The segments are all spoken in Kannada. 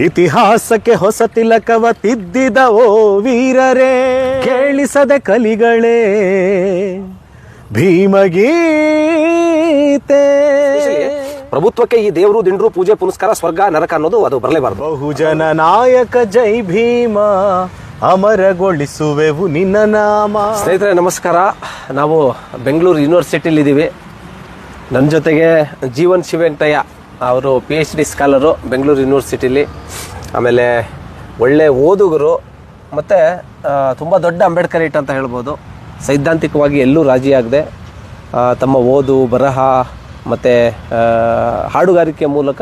ಇತಿಹಾಸಕ್ಕೆ ಹೊಸ ತಿಲಕವ ತಿದ್ದಿದ ಓ ವೀರರೇ ಕೇಳಿಸದೆ ಕಲಿಗಳೇ ಭೀಮಗೀತೆ. ಪ್ರಭುತ್ವಕ್ಕೆ ಈ ದೇವರು ದಿಂಡ್ರು ಪೂಜೆ ಪುನಸ್ಕಾರ ಸ್ವರ್ಗ ನರಕ ಅನ್ನೋದು ಅದು ಬರಲೇಬಾರದು. ಬಹುಜನ ನಾಯಕ ಜೈ ಭೀಮ ಅಮರಗೊಳಿಸುವೆವು ನಿನ್ನ ನಾಮ. ಸ್ನೇಹಿತರೆ ನಮಸ್ಕಾರ. ನಾವು ಬೆಂಗಳೂರು ಯೂನಿವರ್ಸಿಟಿಲಿ ಇದ್ದೀವಿ ನನ್ನ ಜೊತೆಗೆ ಜೀವನ್ ಶಿವೆಂಕಯ್ಯ ಅವರು P H D scholar Bengaluru ಯೂನಿವರ್ಸಿಟಿಲಿ ಆಮೇಲೆ ಒಳ್ಳೆ ಓದುಗರು ಮತ್ತು ತುಂಬ ದೊಡ್ಡ ಅಂಬೇಡ್ಕರ್ ಅಂತ ಹೇಳ್ಬೋದು. ಸೈದ್ಧಾಂತಿಕವಾಗಿ ಎಲ್ಲೂ ರಾಜಿಯಾಗದೆ ತಮ್ಮ ಓದು, ಬರಹ ಮತ್ತು ಹಾಡುಗಾರಿಕೆ ಮೂಲಕ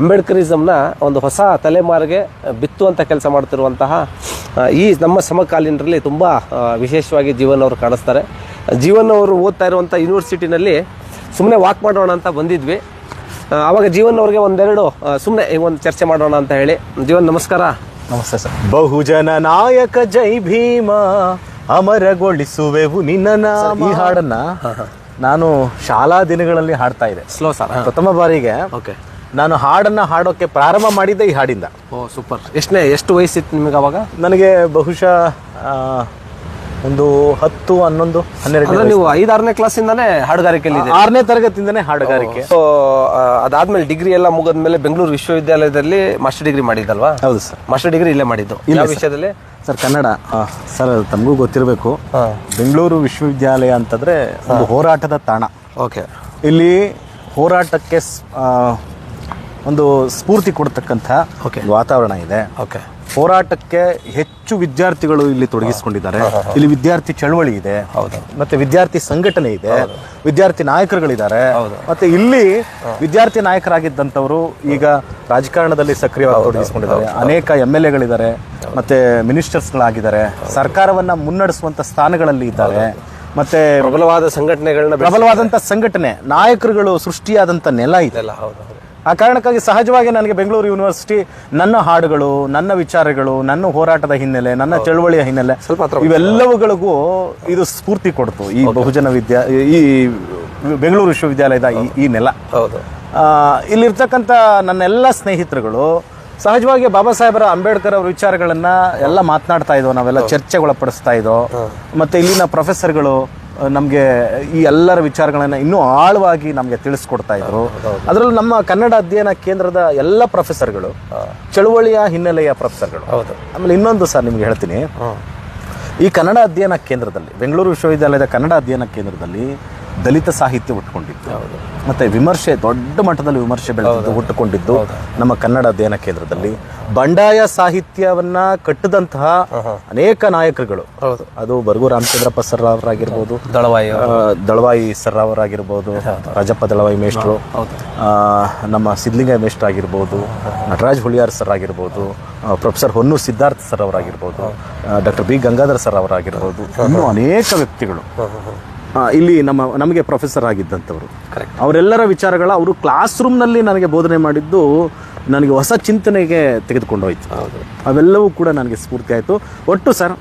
ಅಂಬೇಡ್ಕರಿಸಮ್ನ ಒಂದು ಹೊಸ ತಲೆಮಾರಿಗೆ ಬಿತ್ತುವಂಥ ಕೆಲಸ ಮಾಡ್ತಿರುವಂತಹ ಈ ನಮ್ಮ ಸಮಕಾಲೀನರಲ್ಲಿ ತುಂಬ ವಿಶೇಷವಾಗಿ ಜೀವನ್ ಅವರು ಕಾಣಿಸ್ತಾರೆ. ಜೀವನ್ ಅವರು ಓದ್ತಾ ಇರುವಂಥ ಯೂನಿವರ್ಸಿಟಿನಲ್ಲಿ ಸುಮ್ಮನೆ ವಾಕ್ ಮಾಡೋಣ ಅಂತ ಬಂದಿದ್ವಿ. ಆವಾಗ ಜೀವನ್ ಅವ್ರಿಗೆ ಒಂದೆರಡು ಸುಮ್ಮನೆ ಒಂದು ಚರ್ಚೆ ಮಾಡೋಣ ಅಂತ ಹೇಳಿ. ಜೀವನ್ ನಮಸ್ಕಾರ. ನಮಸ್ತೆ ಸರ್. ಬಹುಜನ ನಾಯಕ ಜೈ ಭೀಮ ಅಮರಗೊಳಿಸುವೆವು ನಿನ್ನ ನಾಮ ಈ ಹಾಡನ್ನ ನಾನು ಶಾಲಾ ದಿನಗಳಲ್ಲಿ ಹಾಡ್ತಾ ಇದ್ದೆ. ಸ್ಲೋ ಸರ್ ಪ್ರಥಮ ಬಾರಿಗೆ ಓಕೆ ನಾನು ಹಾಡನ್ನ ಹಾಡೋಕೆ ಪ್ರಾರಂಭ ಮಾಡಿದ್ದೆ ಈ ಹಾಡಿಂದ. ಓ ಸೂಪರ್ ಎಷ್ಟನೇ ಎಷ್ಟು ವಯಸ್ಸಿತ್ತು ನಿಮಗೆ ಅವಾಗ? ನನಗೆ ಬಹುಶಃ ಆ, ಒಂದು ಹತ್ತು ಹನ್ನೊಂದು ಹನ್ನೆರಡು ನೀವು ಐದಾರನೇ ಕ್ಲಾಸಿಂದಾನೇ ಹಾಡುಗಾರಿಕೆಯಲ್ಲಿ ಇದೆ ಆರನೇ ತರಗತಿಯಿಂದನೇ ಹಾಡುಗಾರಿಕೆ. ಸೊ ಅದಾದ್ಮೇಲೆ ಡಿಗ್ರಿ ಎಲ್ಲ ಮುಗಿದ್ಮೇಲೆ ಬೆಂಗಳೂರು ವಿಶ್ವವಿದ್ಯಾಲಯದಲ್ಲಿ ಮಾಸ್ಟರ್ ಡಿಗ್ರಿ ಮಾಡಿದ್ದಲ್ವಾ? ಹೌದು ಸರ್ ಮಾಸ್ಟರ್ ಡಿಗ್ರಿ ಇಲ್ಲೇ ಮಾಡಿದ್ದು. ಇಲ್ಲ ವಿಷಯದಲ್ಲಿ? ಸರ್ ಕನ್ನಡ. ಸರ್ ತಮಗೂ ಗೊತ್ತಿರಬೇಕು. ಬೆಂಗಳೂರು ವಿಶ್ವವಿದ್ಯಾಲಯ ಅಂತಂದ್ರೆ ಒಂದು ಹೋರಾಟದ ತಾಣ. ಓಕೆ. ಇಲ್ಲಿ ಹೋರಾಟಕ್ಕೆ ಒಂದು ಸ್ಫೂರ್ತಿ ಕೊಡ್ತಕ್ಕಂಥ. ವಾತಾವರಣ ಇದೆ. ಓಕೆ. ಹೋರಾಟಕ್ಕೆ ಹೆಚ್ಚು ವಿದ್ಯಾರ್ಥಿಗಳು ಇಲ್ಲಿ ತೊಡಗಿಸಿಕೊಂಡಿದ್ದಾರೆ. ಇಲ್ಲಿ ವಿದ್ಯಾರ್ಥಿ ಚಳವಳಿ ಇದೆ. ಹೌದು. ಮತ್ತೆ ವಿದ್ಯಾರ್ಥಿ ಸಂಘಟನೆ ಇದೆ. ವಿದ್ಯಾರ್ಥಿ ನಾಯಕರುಗಳಿದ್ದಾರೆ. ಹೌದು. ಮತ್ತೆ ಇಲ್ಲಿ ವಿದ್ಯಾರ್ಥಿ ನಾಯಕರಾಗಿದ್ದಂಥವರು ಈಗ ರಾಜಕಾರಣದಲ್ಲಿ ಸಕ್ರಿಯವಾಗಿ ತೊಡಗಿಸಿಕೊಂಡಿದ್ದಾರೆ. ಅನೇಕ ಎಂ ಎಲ್ ಎಗಳಿದ್ದಾರೆ. ಮತ್ತೆ ಮಿನಿಸ್ಟರ್ಸ್ಗಳಾಗಿದ್ದಾರೆ. ಸರ್ಕಾರವನ್ನ ಮುನ್ನಡೆಸುವಂತ ಸ್ಥಾನಗಳಲ್ಲಿ ಇದ್ದಾರೆ. ಮತ್ತೆ ಪ್ರಬಲವಾದ ಸಂಘಟನೆಗಳನ್ನ ಪ್ರಬಲವಾದಂತ ಸಂಘಟನೆ ನಾಯಕರುಗಳು ಸೃಷ್ಟಿಯಾದಂತ ನೆಲ ಇದೆ. ಆ ಕಾರಣಕ್ಕಾಗಿ ಸಹಜವಾಗಿ ನನಗೆ ಬೆಂಗಳೂರು ಯೂನಿವರ್ಸಿಟಿ ನನ್ನ ಹಾಡುಗಳು ನನ್ನ ವಿಚಾರಗಳು ನನ್ನ ಹೋರಾಟದ ಹಿನ್ನೆಲೆ ನನ್ನ ಚಳುವಳಿಯ ಹಿನ್ನೆಲೆ ಸ್ವಲ್ಪ ಇವೆಲ್ಲವುಗಳಿಗೂ ಇದು ಸ್ಫೂರ್ತಿ ಕೊಡ್ತು ಈ ಬಹುಜನ ವಿದ್ಯಾ ಈ ಬೆಂಗಳೂರು ವಿಶ್ವವಿದ್ಯಾಲಯದ ಈ ಈ ನೆಲ. ಹೌದು. ಇಲ್ಲಿರ್ತಕ್ಕಂಥ ನನ್ನೆಲ್ಲ ಸ್ನೇಹಿತರುಗಳು ಸಹಜವಾಗಿ ಬಾಬಾ ಸಾಹೇಬರ ಅಂಬೇಡ್ಕರ್ ಅವರ ವಿಚಾರಗಳನ್ನ ಎಲ್ಲ ಮಾತನಾಡ್ತಾ ಇದ್ದೋ ನಾವೆಲ್ಲ ಚರ್ಚೆಗೊಳಪಡಿಸ್ತಾ ಇದ್ದೋ ಮತ್ತೆ ಇಲ್ಲಿನ ಪ್ರೊಫೆಸರ್ಗಳು ನಮಗೆ ಈ ಎಲ್ಲರ ವಿಚಾರಗಳನ್ನು ಇನ್ನೂ ಆಳವಾಗಿ ನಮಗೆ ತಿಳಿಸ್ಕೊಡ್ತಾ ಇದ್ರು. ಅದರಲ್ಲೂ ನಮ್ಮ ಕನ್ನಡ ಅಧ್ಯಯನ ಕೇಂದ್ರದ ಎಲ್ಲ ಪ್ರೊಫೆಸರ್ಗಳು ಚಳುವಳಿಯ ಹಿನ್ನೆಲೆಯ ಪ್ರೊಫೆಸರ್ಗಳು. ಹೌದು. ಆಮೇಲೆ ಇನ್ನೊಂದು ಸರ್ ನಿಮ್ಗೆ ಹೇಳ್ತೀನಿ. ಈ ಕನ್ನಡ ಅಧ್ಯಯನ ಕೇಂದ್ರದಲ್ಲಿ ಬೆಂಗಳೂರು ವಿಶ್ವವಿದ್ಯಾಲಯದ ಕನ್ನಡ ಅಧ್ಯಯನ ಕೇಂದ್ರದಲ್ಲಿ ದಲಿತ ಸಾಹಿತ್ಯ ಹುಟ್ಟುಕೊಂಡಿತ್ತು ಮತ್ತೆ ವಿಮರ್ಶೆ ದೊಡ್ಡ ಮಟ್ಟದಲ್ಲಿ ವಿಮರ್ಶೆ ಬೆಳೆದಿದ್ದು ಹುಟ್ಟುಕೊಂಡಿದ್ದು ನಮ್ಮ ಕನ್ನಡ ಅಧ್ಯಯನ ಕೇಂದ್ರದಲ್ಲಿ. ಬಂಡಾಯ ಸಾಹಿತ್ಯವನ್ನ ಕಟ್ಟದಂತಹ ಅನೇಕ ನಾಯಕರುಗಳು. ಅದು ಬರಗು ರಾಮಚಂದ್ರಪ್ಪ ಸರ್ ಅವರಾಗಿರ್ಬೋದು ದಳವಾಯಿ ದಳವಾಯಿ ಸರ್ ಅವರಾಗಿರ್ಬೋದು ರಾಜಪ್ಪ ದಳವಾಯಿ ಮೇಷ್ಟ್ರು ನಮ್ಮ ಸಿದ್ಲಿಂಗ ಮೇಷ್ಟ್ರು ಆಗಿರ್ಬೋದು ನಟರಾಜ್ ಹುಳಿಯಾರ್ ಸರ್ ಆಗಿರ್ಬೋದು ಪ್ರೊಫೆಸರ್ ಹೊನ್ನು ಸಿದ್ಧಾರ್ಥ ಸರ್ ಅವರಾಗಿರ್ಬೋದು ಡಾಕ್ಟರ್ ಬಿ ಗಂಗಾಧರ್ ಸರ್ ಅವರಾಗಿರ್ಬೋದು ಇನ್ನೂ ಅನೇಕ ವ್ಯಕ್ತಿಗಳು. ಇಲ್ಲಿ ನಮ್ಮ ನಮಗೆ ಪ್ರೊಫೆಸರ್ ಆಗಿದ್ದಂಥವ್ರು. ಅವರೆಲ್ಲರ ವಿಚಾರಗಳ ಅವರು ಕ್ಲಾಸ್ ರೂಮ್ನಲ್ಲಿ ನನಗೆ ಬೋಧನೆ ಮಾಡಿದ್ದು ನನಗೆ ಹೊಸ ಚಿಂತನೆಗೆ ತೆಗೆದುಕೊಂಡೋಯ್ತು. ಅವೆಲ್ಲವೂ ಕೂಡ ನನಗೆ ಸ್ಫೂರ್ತಿ ಆಯಿತು. ಒಟ್ಟು ಸರ್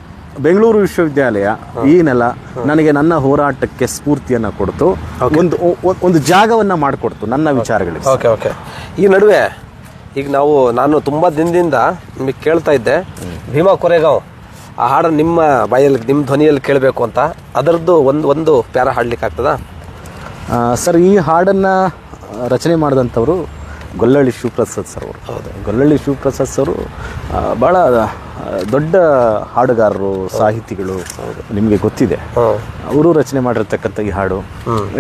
ಬೆಂಗಳೂರು ವಿಶ್ವವಿದ್ಯಾಲಯ ಈ ನೆಲ ನನಗೆ ನನ್ನ ಹೋರಾಟಕ್ಕೆ ಸ್ಫೂರ್ತಿಯನ್ನ ಕೊಡ್ತು. ಒಂದು ಒಂದು ಜಾಗವನ್ನ ಮಾಡಿಕೊಡ್ತು ನನ್ನ ವಿಚಾರಗಳಿಗೆ. ಓಕೆ ಓಕೆ ಈ ನಡುವೆ ಈಗ ನಾವು ನಾನು ತುಂಬ ದಿನದಿಂದ ನಿಮಗೆ ಕೇಳ್ತಾ ಇದ್ದೆ. ಭೀಮಾ ಕೊರೆಗಾಂವ್. ಆ ಹಾಡನ್ನು ನಿಮ್ಮ ಬಾಯಲ್ಲಿ ನಿಮ್ಮ ಧ್ವನಿಯಲ್ಲಿ ಕೇಳಬೇಕು ಅಂತ. ಅದರದ್ದು ಒಂದು ಒಂದು ಪ್ಯಾರ ಹಾಡಲಿಕ್ಕೆ ಆಗ್ತದಾ? ಸರ್ ಈ ಹಾಡನ್ನು ರಚನೆ ಮಾಡಿದಂಥವರು ಗೊಲ್ಲಳ್ಳಿ ಶಿವಪ್ರಸಾದ್ ಸರ್ ಅವರು. ಹೌದು. ಗೊಲ್ಲಳ್ಳಿ ಶಿವಪ್ರಸಾದ್ ಸರ್ ಭಾಳ ದೊಡ್ಡ ಹಾಡುಗಾರರು ಸಾಹಿತಿಗಳು ನಿಮಗೆ ಗೊತ್ತಿದೆ. ಅವರು ರಚನೆ ಮಾಡಿರ್ತಕ್ಕಂಥ ಈ ಹಾಡು.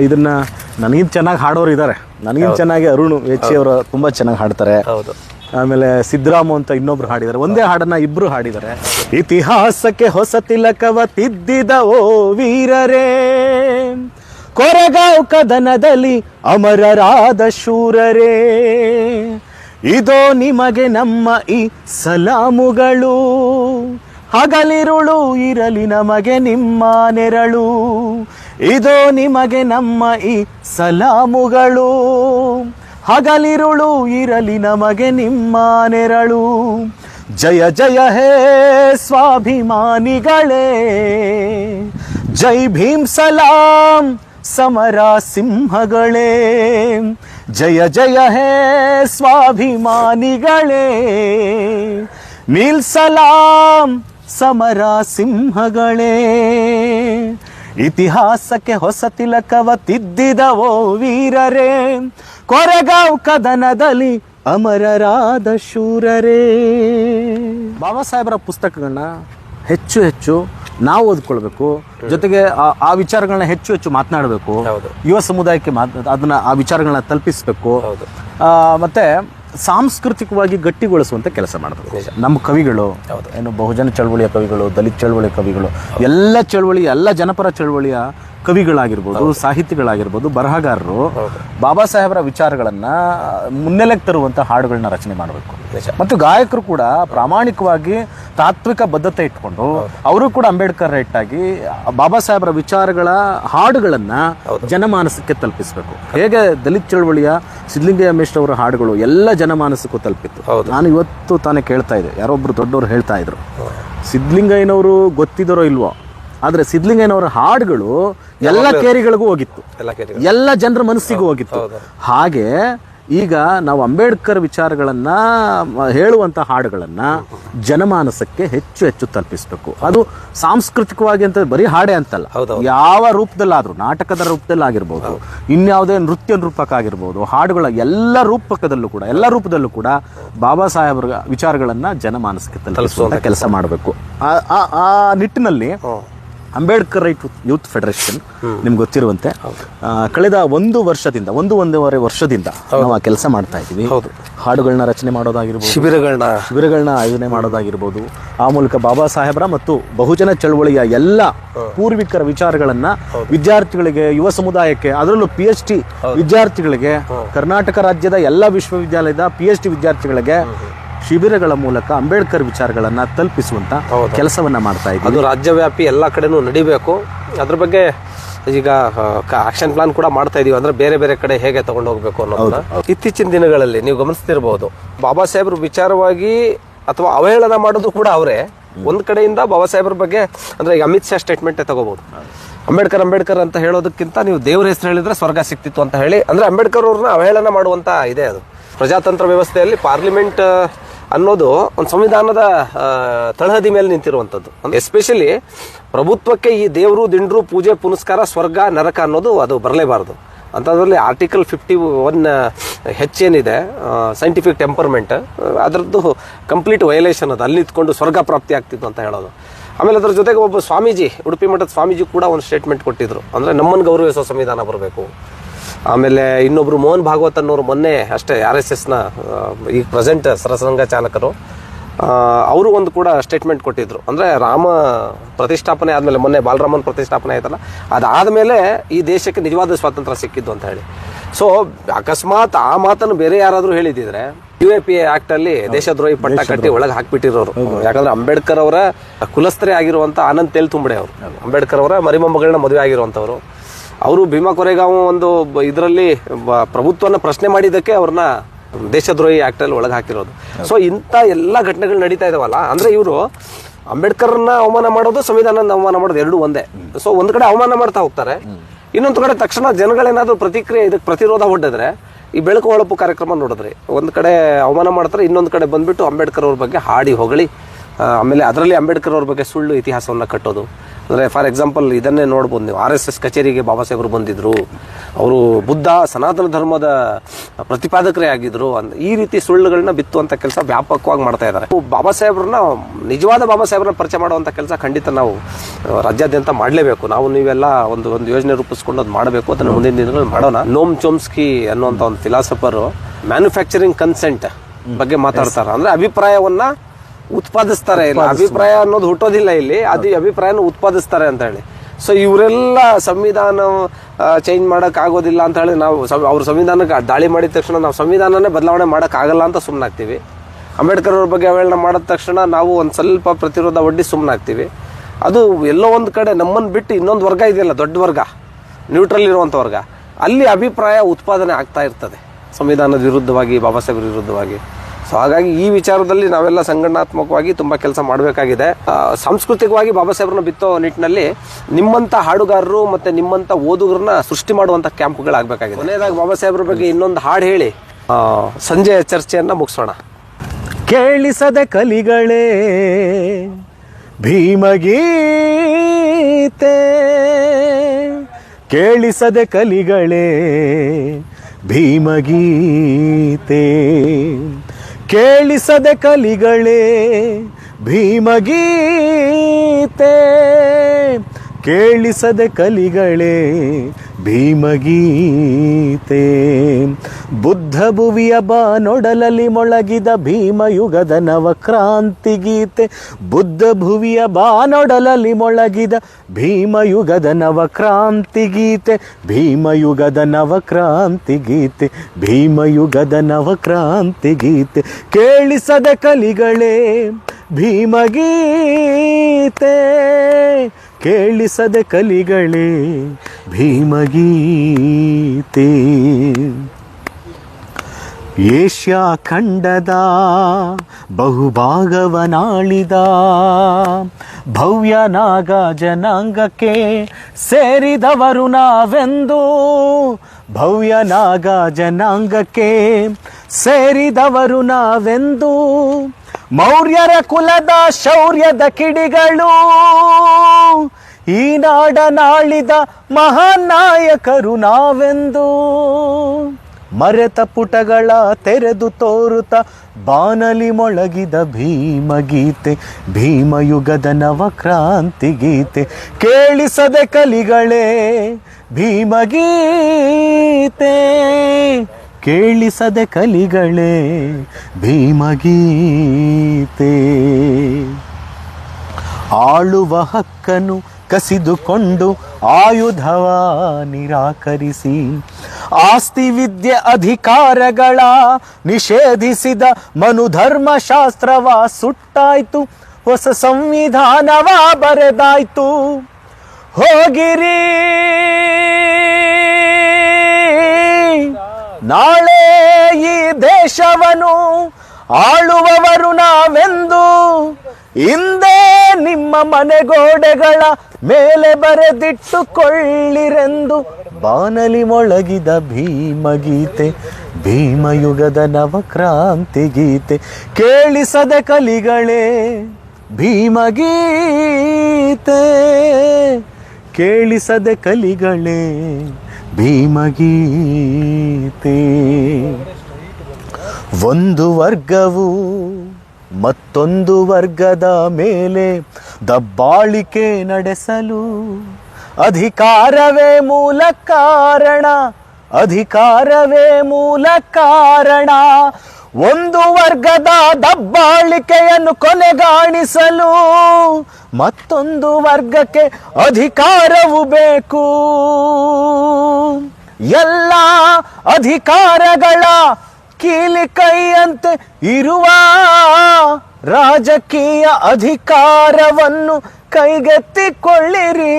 ಇದನ್ನು ನನಗಿಂತ ಚೆನ್ನಾಗಿ ಹಾಡೋರು ಇದ್ದಾರೆ ನನಗಿಂತ ಚೆನ್ನಾಗಿ ಅರುಣ್ ಎಚ್ ಅವರು ತುಂಬ ಚೆನ್ನಾಗಿ ಹಾಡ್ತಾರೆ. ಹೌದು. ಆಮೇಲೆ ಸಿದ್ದರಾಮು ಅಂತ ಇನ್ನೊಬ್ರು ಹಾಡಿದ್ದಾರೆ. ಒಂದೇ ಹಾಡನ್ನ ಇಬ್ರು ಹಾಡಿದ್ದಾರೆ. ಇತಿಹಾಸಕ್ಕೆ ಹೊಸ ತಿಲಕವ ತಿದ್ದಿದ ಓ ವೀರರೇ, ಕೊರಗಾವ್ ಕದನದಲ್ಲಿ ಅಮರರಾದ ಶೂರರೇ, ಇದೋ ನಿಮಗೆ ನಮ್ಮ ಈ ಸಲಾಮುಗಳು, ಹಗಲಿರುಳು ಇರಲಿ ನಮಗೆ ನಿಮ್ಮ ನೆರಳು, ಇದೋ ನಿಮಗೆ ನಮ್ಮ ಈ ಸಲಾಮುಗಳು. ಹಗಲಿರುಳು ಇರಲಿ ನಮಗೆ ನಿಮ್ಮ ನೆರಳು. ಜಯ ಜಯ ಹೇ ಸ್ವಾಭಿಮಾನಿಗಳೇ. ಜೈ ಭೀಮ್ ಸಲಾಂ ಸಮರ ಸಿಂಹಗಳೇ. ಜಯ ಜಯ ಹೇ ಸ್ವಾಭಿಮಾನಿಗಳೇ. ನಿಲ್ಸಲಾಂ ಸಮರ ಸಿಂಹಗಳೇ. ಇತಿಹಾಸಕ್ಕೆ ಹೊಸ ತಿಲಕವ ತಿದ್ದಿದವೋ ವೀರರೇ. ಕೊರೆಗಾಂವ್ ಕದನದಲ್ಲಿ ಅಮರರಾದ ಶೂರರೇ. ಬಾಬಾ ಸಾಹೇಬರ ಪುಸ್ತಕಗಳನ್ನ ಹೆಚ್ಚು ಹೆಚ್ಚು ನಾವು ಓದ್ಕೊಳ್ಬೇಕು. ಜೊತೆಗೆ ಆ- ಆ ವಿಚಾರಗಳನ್ನ ಹೆಚ್ಚು ಹೆಚ್ಚು ಮಾತನಾಡಬೇಕು. ಹೌದು. ಯುವ ಸಮುದಾಯಕ್ಕೆ ಮಾತ್ ಅದನ್ನ ಆ ವಿಚಾರಗಳನ್ನ ತಲುಪಿಸಬೇಕು. ಹೌದು. ಮತ್ತೆ ಸಾಂಸ್ಕೃತಿಕವಾಗಿ ಗಟ್ಟಿಗೊಳಿಸುವಂತ ಕೆಲಸ ಮಾಡಬೇಕು. ನಮ್ಮ ಕವಿಗಳು ಏನು ಬಹುಜನ ಚಳವಳಿಯ ಕವಿಗಳು ದಲಿತ ಚಳವಳಿಯ ಕವಿಗಳು ಎಲ್ಲ ಚಳವಳಿ ಎಲ್ಲ ಜನಪರ ಚಳವಳಿಯ ಕವಿಗಳಾಗಿರ್ಬೋದು ಸಾಹಿತಿಗಳಾಗಿರ್ಬೋದು ಬರಹಗಾರರು ಬಾಬಾ ಸಾಹೇಬರ ವಿಚಾರಗಳನ್ನ ಮುನ್ನೆಲೆಗೆ ತರುವಂತ ಹಾಡುಗಳನ್ನ ರಚನೆ ಮಾಡಬೇಕು. ಮತ್ತು ಗಾಯಕರು ಕೂಡ ಪ್ರಾಮಾಣಿಕವಾಗಿ ತಾತ್ವಿಕ ಬದ್ಧತೆ ಇಟ್ಕೊಂಡು ಅವರು ಕೂಡ ಅಂಬೇಡ್ಕರ್ ರೈಟ್ ಆಗಿ ಬಾಬಾ ಸಾಹೇಬರ ವಿಚಾರಗಳ ಹಾಡುಗಳನ್ನ ಜನಮಾನಸಕ್ಕೆ ತಲುಪಿಸಬೇಕು. ಹೇಗೆ ದಲಿತ ಚಳವಳಿಯ ಸಿದ್ಲಿಂಗಯ್ಯ ಮೇಶ್ ಅವರ ಹಾಡುಗಳು ಎಲ್ಲ ಜನಮಾನಸಕ್ಕೂ ತಲುಪಿತ್ತು. ನಾನು ಇವತ್ತು ತಾನೇ ಕೇಳ್ತಾ ಇದ್ದೆ. ಯಾರೊಬ್ರು ದೊಡ್ಡವರು ಹೇಳ್ತಾ ಇದ್ರು. ಸಿದ್ಧಲಿಂಗಯ್ಯನವರು ಗೊತ್ತಿದರೋ ಇಲ್ವೋ? ಆದ್ರೆ ಸಿದ್ಲಿಂಗಯ್ಯನವರ ಹಾಡುಗಳು ಎಲ್ಲ ಕೇರಿಗಳಿಗೂ ಹೋಗಿತ್ತು. ಎಲ್ಲ ಜನರ ಮನಸ್ಸಿಗೂ ಹೋಗಿತ್ತು. ಹಾಗೆ ಈಗ ನಾವು ಅಂಬೇಡ್ಕರ್ ವಿಚಾರಗಳನ್ನ ಹೇಳುವಂಥ ಹೇಳುವಂತ ಹಾಡುಗಳನ್ನ ಜನಮಾನಸಕ್ಕೆ ಹೆಚ್ಚು ಹೆಚ್ಚು ತಲುಪಿಸ್ಬೇಕು. ಅದು ಸಾಂಸ್ಕೃತಿಕವಾಗಿ ಅಂತ ಬರೀ ಹಾಡೇ ಅಂತಲ್ಲ. ಯಾವ ರೂಪದಲ್ಲಾದರೂ ನಾಟಕದ ರೂಪದಲ್ಲಾಗಿರ್ಬೋದು ಇನ್ಯಾವುದೇ ನೃತ್ಯ ರೂಪಕ್ಕಾಗಿರ್ಬೋದು ಹಾಡುಗಳ ಎಲ್ಲ ರೂಪಕದಲ್ಲೂ ಕೂಡ ಎಲ್ಲ ರೂಪದಲ್ಲೂ ಕೂಡ ಬಾಬಾ ಸಾಹೇಬರ ವಿಚಾರಗಳನ್ನ ಜನಮಾನಸಕ್ಕೆ ತಲುಪಿಸುವಂತ ಕೆಲಸ ಮಾಡಬೇಕು. ಆ ನಿಟ್ಟಿನಲ್ಲಿ ಅಂಬೇಡ್ಕರ್ ರೈಟ್ ಯೂತ್ ಫೆಡರೇಷನ್ ನಿಮ್ಗೆ ಗೊತ್ತಿರುವಂತೆ. ಕಳೆದ ಒಂದು ವರ್ಷದಿಂದ ಒಂದು ಒಂದೂವರೆ ವರ್ಷದಿಂದ ನಾವು ಆ ಕೆಲಸ ಮಾಡ್ತಾ ಇದ್ದೀವಿ. ಹಾಡುಗಳನ್ನ ರಚನೆ ಮಾಡೋದಾಗಿರ್ಬೋದು ಶಿಬಿರಗಳನ್ನ ಶಿಬಿರಗಳನ್ನ ಆಯೋಜನೆ ಮಾಡೋದಾಗಿರ್ಬೋದು ಆ ಮೂಲಕ ಬಾಬಾ ಸಾಹೇಬರ ಮತ್ತು ಬಹುಜನ ಚಳವಳಿಯ ಎಲ್ಲ ಪೂರ್ವಿಕರ ವಿಚಾರಗಳನ್ನ ವಿದ್ಯಾರ್ಥಿಗಳಿಗೆ ಯುವ ಸಮುದಾಯಕ್ಕೆ ಅದರಲ್ಲೂ ಪಿ ಎಚ್ ಡಿ ವಿದ್ಯಾರ್ಥಿಗಳಿಗೆ ಕರ್ನಾಟಕ ರಾಜ್ಯದ ಎಲ್ಲ ವಿಶ್ವವಿದ್ಯಾಲಯದ ಪಿ ಎಚ್ ಡಿ ವಿದ್ಯಾರ್ಥಿಗಳಿಗೆ ಶಿಬಿರಗಳ ಮೂಲಕ ಅಂಬೇಡ್ಕರ್ ವಿಚಾರಗಳನ್ನು ತಲುಪಿಸುವಂತ ಕೆಲಸವನ್ನ ಮಾಡ್ತಾ ಇದ್ದೀವಿ. ಅದು ರಾಜ್ಯವ್ಯಾಪಿ ಎಲ್ಲ ಕಡೆನೂ ನಡಿಬೇಕು. ಅದ್ರ ಬಗ್ಗೆ ಈಗ ಆಕ್ಷನ್ ಪ್ಲಾನ್ ಕೂಡ ಮಾಡ್ತಾ ಇದೀವಿ. ಅಂದ್ರೆ ಬೇರೆ ಬೇರೆ ಕಡೆ ಹೇಗೆ ತಗೊಂಡು ಹೋಗ್ಬೇಕು ಅನ್ನೋದನ್ನ ಇತ್ತೀಚಿನ ದಿನಗಳಲ್ಲಿ ನೀವು ಗಮನಿಸ್ತಿರ್ಬೋದು ಬಾಬಾ ಸಾಹೇಬ್ರ ವಿಚಾರವಾಗಿ ಅಥವಾ ಅವಹೇಳನ ಮಾಡೋದು ಕೂಡ ಅವರೇ. ಒಂದ್ ಕಡೆಯಿಂದ ಬಾಬಾ ಸಾಹೇಬ್ರ ಬಗ್ಗೆ ಅಂದ್ರೆ ಈಗ ಅಮಿತ್ ಶಾ ಸ್ಟೇಟ್ಮೆಂಟ್ ತಗೋಬಹುದು ಅಂಬೇಡ್ಕರ್ ಅಂಬೇಡ್ಕರ್ ಅಂತ ಹೇಳೋದಕ್ಕಿಂತ ನೀವು ದೇವ್ರ ಹೆಸರು ಹೇಳಿದ್ರೆ ಸ್ವರ್ಗ ಸಿಕ್ತಿತ್ತು ಅಂತ ಹೇಳಿ ಅಂದ್ರೆ ಅಂಬೇಡ್ಕರ್ ಅವ್ರನ್ನ ಅವಹೇಳನ ಮಾಡುವಂತ ಇದೆ ಅದು. ಪ್ರಜಾತಂತ್ರ ವ್ಯವಸ್ಥೆಯಲ್ಲಿ ಪಾರ್ಲಿಮೆಂಟ್ ಅನ್ನೋದು ಒಂದು ಸಂವಿಧಾನದ ತಳಹದಿ ಮೇಲೆ ನಿಂತಿರುವಂಥದ್ದು ಎಸ್ಪೆಷಲಿ ಪ್ರಭುತ್ವಕ್ಕೆ ಈ ದೇವರು, ದಿಂಡ್ರು, ಪೂಜೆ, ಪುನಸ್ಕಾರ, ಸ್ವರ್ಗ, ನರಕ ಅನ್ನೋದು ಅದು ಬರಲೇಬಾರದು. ಅಂಥದ್ರಲ್ಲಿ ಆರ್ಟಿಕಲ್ ಫಿಫ್ಟಿ ಒನ್ ಹೆಚ್ಚೇನಿದೆ ಸೈಂಟಿಫಿಕ್ ಟೆಂಪರ್ಮೆಂಟ್ ಅದರದ್ದು ಕಂಪ್ಲೀಟ್ ವಯಲೇಷನ್ ಅದು, ಅಲ್ಲಿ ಇದ್ಕೊಂಡು ಸ್ವರ್ಗ ಪ್ರಾಪ್ತಿ ಆಗ್ತಿತ್ತು ಅಂತ ಹೇಳೋದು. ಆಮೇಲೆ ಅದ್ರ ಜೊತೆಗೆ ಒಬ್ಬ ಸ್ವಾಮೀಜಿ, ಉಡುಪಿ ಮಠದ ಸ್ವಾಮೀಜಿ ಕೂಡ ಒಂದು ಸ್ಟೇಟ್ಮೆಂಟ್ ಕೊಟ್ಟಿದ್ರು. ಅಂದರೆ ನಮ್ಮನ್ನು ಗೌರವಿಸೋ ಸಂವಿಧಾನ ಬರಬೇಕು. ಆಮೇಲೆ ಇನ್ನೊಬ್ರು ಮೋಹನ್ ಭಾಗವತ್ ಅನ್ನೋರು ಮೊನ್ನೆ ಅಷ್ಟೇ ಆರ್ ಎಸ್ ಎಸ್ನ ಈಗ ಪ್ರೆಸೆಂಟ್ ಸರಸರಂಗ ಚಾಲಕರು ಅವರು ಒಂದು ಕೂಡ ಸ್ಟೇಟ್ಮೆಂಟ್ ಕೊಟ್ಟಿದ್ರು. ಅಂದರೆ ರಾಮ ಪ್ರತಿಷ್ಠಾಪನೆ ಆದಮೇಲೆ ಮೊನ್ನೆ ಬಾಲರಾಮನ್ ಪ್ರತಿಷ್ಠಾಪನೆ ಆಯ್ತಲ್ಲ ಅದಾದಮೇಲೆ ಈ ದೇಶಕ್ಕೆ ನಿಜವಾದ ಸ್ವಾತಂತ್ರ್ಯ ಸಿಕ್ಕಿದ್ದು ಅಂತ ಹೇಳಿ. ಸೊ ಅಕಸ್ಮಾತ್ ಆ ಮಾತನ್ನು ಬೇರೆ ಯಾರಾದರೂ ಹೇಳಿದಿದ್ರೆ ಯು ಎ ಪಿ ಆಕ್ಟ್ ಅಲ್ಲಿ ದೇಶದ್ರೋಹಿ ಪಟ್ಟ ಕಟ್ಟಿ ಒಳಗೆ ಹಾಕ್ಬಿಟ್ಟಿರೋರು. ಯಾಕಂದ್ರೆ ಅಂಬೇಡ್ಕರ್ ಅವರ ಕುಲಸ್ತ್ರೆ ಆಗಿರುವಂತ ಆನಂದ್ ತೇಲ್ ತುಂಬಡೆ ಅವರು. ಅಂಬೇಡ್ಕರ್ ಅವರ ಮರಿಮೊಮ್ಮಗಳನ್ನ ಮದುವೆ ಆಗಿರುವಂತವರು. ಅವರು ಭೀಮಾ ಕೊರೆಗಾಂವ್ ಒಂದು ಇದರಲ್ಲಿ ಪ್ರಭುತ್ವನ ಪ್ರಶ್ನೆ ಮಾಡಿದ್ದಕ್ಕೆ ಅವ್ರನ್ನ ದೇಶದ್ರೋಹಿ ಆಕ್ಟ್ ಅಲ್ಲಿ ಒಳಗೆ ಹಾಕಿರೋದು. ಸೊ ಇಂಥ ಎಲ್ಲ ಘಟನೆಗಳು ನಡೀತಾ ಇದಾವಲ್ಲ ಅಂದ್ರೆ ಇವರು ಅಂಬೇಡ್ಕರ್ನ ಅವಮಾನ ಮಾಡೋದು ಸಂವಿಧಾನನ ಅವಮಾನ ಮಾಡೋದು ಎರಡು ಒಂದೇ. ಸೊ ಒಂದು ಕಡೆ ಅವಮಾನ ಮಾಡ್ತಾ ಹೋಗ್ತಾರೆ ಇನ್ನೊಂದು ಕಡೆ ತಕ್ಷಣ ಜನಗಳೇನಾದರೂ ಪ್ರತಿಕ್ರಿಯೆ ಇದಕ್ಕೆ ಪ್ರತಿರೋಧ ಹೊಡೆದ್ರೆ ಈ ಬೆಳಕು ಹೊಳಪು ಕಾರ್ಯಕ್ರಮ ನೋಡಿದ್ರಿ ಒಂದು ಕಡೆ ಅವಮಾನ ಮಾಡ್ತಾರೆ ಇನ್ನೊಂದು ಕಡೆ ಬಂದ್ಬಿಟ್ಟು ಅಂಬೇಡ್ಕರ್ ಅವ್ರ ಬಗ್ಗೆ ಹಾಡಿ ಹೊಗಳಿ ಆಮೇಲೆ ಅದರಲ್ಲಿ ಅಂಬೇಡ್ಕರ್ ಅವ್ರ ಬಗ್ಗೆ ಸುಳ್ಳು ಇತಿಹಾಸವನ್ನ ಕಟ್ಟೋದು. ಅಂದರೆ ಫಾರ್ ಎಕ್ಸಾಂಪಲ್ ಇದನ್ನೇ ನೋಡ್ಬೋದು ನೀವು ಆರ್ ಎಸ್ ಎಸ್ ಕಚೇರಿಗೆ ಬಾಬಾ ಸಾಹೇಬರು ಬಂದಿದ್ರು, ಅವರು ಬುದ್ಧ ಸನಾತನ ಧರ್ಮದ ಪ್ರತಿಪಾದಕರೇ ಆಗಿದ್ರು ಅಂತ ಈ ರೀತಿ ಸುಳ್ಳುಗಳನ್ನ ಬಿತ್ತುವಂಥ ಕೆಲಸ ವ್ಯಾಪಕವಾಗಿ ಮಾಡ್ತಾ ಇದ್ದಾರೆ. ಬಾಬಾ ಸಾಹೇಬ್ರನ್ನ, ನಿಜವಾದ ಬಾಬಾ ಸಾಹೇಬ್ರನ್ನ ಪರಿಚಯ ಮಾಡುವಂಥ ಕೆಲಸ ಖಂಡಿತ ನಾವು ರಾಜ್ಯಾದ್ಯಂತ ಮಾಡಲೇಬೇಕು. ನಾವು ನೀವೆಲ್ಲ ಒಂದು ಒಂದು ಯೋಜನೆ ರೂಪಿಸ್ಕೊಂಡು ಅದು ಮಾಡಬೇಕು, ಅದನ್ನು ಮುಂದಿನ ದಿನಗಳಲ್ಲಿ ಮಾಡೋಣ. ನೋಮ್ ಚೋಮ್ಸ್ಕಿ ಅನ್ನುವಂಥ ಒಂದು ಫಿಲಾಸಫರ್ ಮ್ಯಾನುಫ್ಯಾಕ್ಚರಿಂಗ್ ಕನ್ಸೆಂಟ್ ಬಗ್ಗೆ ಮಾತಾಡ್ತಾರೆ. ಅಂದ್ರೆ ಅಭಿಪ್ರಾಯವನ್ನ ಉತ್ಪಾದಿಸ್ತಾರೆ ಇಲ್ಲ. ಅಭಿಪ್ರಾಯ ಅನ್ನೋದು ಹುಟ್ಟೋದಿಲ್ಲ ಇಲ್ಲಿ. ಅದು ಅಭಿಪ್ರಾಯನ ಉತ್ಪಾದಿಸ್ತಾರೆ ಅಂತ ಹೇಳಿ. ಸೊ ಇವರೆಲ್ಲ ಸಂವಿಧಾನ ಚೇಂಜ್ ಮಾಡಕ್ ಆಗೋದಿಲ್ಲ ಅಂತ ಹೇಳಿ ನಾವು ಅವ್ರ ಸಂವಿಧಾನಕ್ಕೆ ದಾಳಿ ಮಾಡಿದ ತಕ್ಷಣ ನಾವು ಸಂವಿಧಾನನೇ ಬದಲಾವಣೆ ಮಾಡಕ್ ಆಗಲ್ಲ ಅಂತ ಸುಮ್ಮನಾಗ್ತೀವಿ ಅಂಬೇಡ್ಕರ್ ಅವ್ರ ಬಗ್ಗೆ ಅವೇಳನ ಮಾಡಿದ ತಕ್ಷಣ ನಾವು ಒಂದು ಸ್ವಲ್ಪ ಪ್ರತಿರೋಧ ಒಡ್ಡಿ ಸುಮ್ಮನಾಗ್ತೀವಿ ಅದು ಎಲ್ಲೋ ಒಂದು ಕಡೆ ನಮ್ಮನ್ನು ಬಿಟ್ಟು ಇನ್ನೊಂದು ವರ್ಗ ಇದೆಯಲ್ಲ ದೊಡ್ಡ ವರ್ಗ ನ್ಯೂಟ್ರಲ್ ಇರುವಂಥ ವರ್ಗ. ಅಲ್ಲಿ ಅಭಿಪ್ರಾಯ ಉತ್ಪಾದನೆ ಆಗ್ತಾ ಇರ್ತದೆ. ಸಂವಿಧಾನದ ವಿರುದ್ಧವಾಗಿ ಬಾಬಾ ಸಾಹೇಬ್ರ ವಿರುದ್ಧವಾಗಿ. ಸೊ ಹಾಗಾಗಿ ಈ ವಿಚಾರದಲ್ಲಿ ನಾವೆಲ್ಲ ಸಂಘಟನಾತ್ಮಕವಾಗಿ ತುಂಬಾ ಕೆಲಸ ಮಾಡಬೇಕಾಗಿದೆ. ಸಾಂಸ್ಕೃತಿಕವಾಗಿ ಬಾಬಾ ಸಾಹೇಬ್ರನ್ನ ಬಿತ್ತೋ ನಿಟ್ಟಿನಲ್ಲಿ ನಿಮ್ಮಂತ ಹಾಡುಗಾರರು ಮತ್ತೆ ನಿಮ್ಮಂತ ಓದುಗರನ್ನ ಸೃಷ್ಟಿ ಮಾಡುವಂತ ಕ್ಯಾಂಪ್ಗಳಾಗಬೇಕಾಗಿದೆ. ಕೊನೆಯದಾಗಿ ಬಾಬಾ ಸಾಹೇಬ್ರ ಬಗ್ಗೆ ಇನ್ನೊಂದು ಹಾಡು ಹೇಳಿ. ಸಂಜೆ ಚರ್ಚೆಯನ್ನ ಮುಗಿಸೋಣ. ಕೇಳಿಸದೆ ಕಲಿಗಳೇ ಭೀಮಗೀತೆ ಕೇಳಿಸದೆ ಕಲಿಗಳೇ ಭೀಮಗೀತೆ ಕೇಳಿಸದೆ ಕಲಿಗಳೇ ಭೀಮಗೀತೆ. ಕೇಳಿಸದೆ ಕಲಿಗಳೇ ಭೀಮಗೀತೆ ಬುದ್ಧ ಭುವಿಯ ಬಾನೊಡಲಲ್ಲಿ ಮೊಳಗಿದ ಭೀಮಯುಗದ ನವಕ್ರಾಂತಿ ಗೀತೆ. ಬುದ್ಧ ಭುವಿಯ ಬಾನೊಡಲಲ್ಲಿ ಮೊಳಗಿದ ಭೀಮಯುಗದ ನವಕ್ರಾಂತಿ ಗೀತೆ. ಭೀಮಯುಗದ ನವಕ್ರಾಂತಿ ಗೀತೆ, ಭೀಮಯುಗದ ನವಕ್ರಾಂತಿ ಗೀತೆ. ಕೇಳಿಸದ ಕಲಿಗಳೇ ಭೀಮಗೀತೆ ಕೇಳಿಸದ ಕಲಿಗಳೇ ಭೀಮಗೀತೆ ಏಷ್ಯಾ ಖಂಡದ ಬಹುಭಾಗವನಾಳಿದ ಭವ್ಯ ನಾಗ ಜನಾಂಗಕ್ಕೆ ಸೇರಿದವರು ನಾವೆಂದು? ಭವ್ಯ ನಾಗ ಜನಾಂಗಕ್ಕೆ ಸೇರಿದವರು ನಾವೆಂದು? ಮೌರ್ಯರ ಕುಲದ ಶೌರ್ಯದ ಕಿಡಿಗಳು. ಈ ನಾಡ ನಾಳಿದ ಮಹಾನ್ ನಾಯಕರು ನಾವೆಂದು. ಮರೆತ ಪುಟಗಳ ತೆರೆದು ತೋರುತ್ತ ಬಾನಲಿ ಮೊಳಗಿದ ಭೀಮಗೀತೆ ಭೀಮಯುಗದ ನವಕ್ರಾಂತಿ ಗೀತೆ. ಕೇಳಿಸದೆ ಕಲಿಗಳೇ ಭೀಮಗೀತೆ ಕೇಳಿಸದೆ ಕಲಿಗಳೇ ಭೀಮಗೀತೆ ಆಳುವ ಹಕ್ಕನು ಕಸಿದುಕೊಂಡು ಆಯುಧವ ನಿರಾಕರಿಸಿ, ಆಸ್ತಿ ವಿದ್ಯೆ ಅಧಿಕಾರಗಳ ನಿಷೇಧಿಸಿದ ಮನುಧರ್ಮ ಶಾಸ್ತ್ರವ ಸುಟ್ಟಾಯ್ತು, ಹೊಸ ಸಂವಿಧಾನವ ಬರೆದಾಯ್ತು. ಹೋಗಿರಿ. ನಾಳೆ ಈ ದೇಶವನು ಆಳುವವರು ನಾವೆಂದು? ಹಿಂದೆ ನಿಮ್ಮ ಮನೆಗೋಡೆಗಳ ಮೇಲೆ ಬರೆದಿಟ್ಟುಕೊಳ್ಳಿರೆಂದು ಬಾನಲಿ ಮೊಳಗಿದ ಭೀಮಗೀತೆ, ಭೀಮಯುಗದ ನವಕ್ರಾಂತಿ ಗೀತೆ ಕೇಳಿಸದ ಕಲಿಗಳೇ, ಭೀಮಗೀತೆ ಕೇಳಿಸದೆ ಕಲಿಗಳೇ. ಭೀಮಗೀತೆ. ಒಂದು ವರ್ಗವು ಮತ್ತೊಂದು ವರ್ಗದ ಮೇಲೆ ದಬ್ಬಾಳಿಕೆ ನಡೆಸಲು ಅಧಿಕಾರವೇ ಮೂಲ ಕಾರಣ ಅಧಿಕಾರವೇ ಮೂಲ ಕಾರಣ. ಒಂದು ವರ್ಗದ ದಬ್ಬಾಳಿಕೆಯನ್ನು ಕೊನೆಗಾಣಿಸಲು ಮತ್ತೊಂದು ವರ್ಗಕ್ಕೆ ಅಧಿಕಾರವು ಬೇಕು. ಎಲ್ಲ ಅಧಿಕಾರಗಳ ಕೀಲಿ ಕೈಯಂತೆ ಇರುವ ರಾಜಕೀಯ ಅಧಿಕಾರವನ್ನು ಕೈಗೆತ್ತಿಕೊಳ್ಳಿರಿ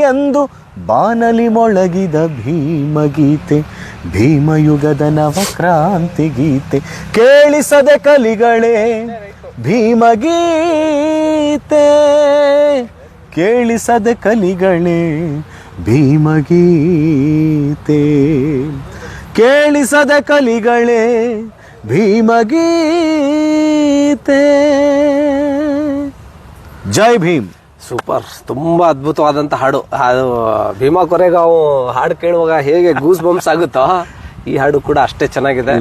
ಎಂದು ಬಾನಲಿ ಮೊಳಗಿದ ಭೀಮಗೀತೆ. ಭೀಮಯುಗದ ನವಕ್ರಾಂತಿ ಗೀತೆ ಕೇಳಿಸದೆ ಕಲಿಗಳೇ. ಭೀಮಗೀತೆ ಕೇಳಿಸದೆ ಕಲಿಗಳೇ. ಭೀಮಗೀತೆ ಕೇಳಿಸದ ಕಲಿಗಳೇ. ಭೀಮಗೀತೆ ಜೈ ಭೀಮ್. ಸೂಪರ್. ತುಂಬಾ ಅದ್ಭುತವಾದಂತ ಹಾಡು. ಅದು ಭೀಮಾ ಕೊರೆಗಾವ್ ಹಾಡು ಕೇಳುವಾಗ ಹೇಗೆ ಗೂಸ್ ಬಂಪ್ಸ್ ಆಗುತ್ತೋ ಈ ಹಾಡು ಕೂಡ ಅಷ್ಟೇ ಚೆನ್ನಾಗಿದೆ.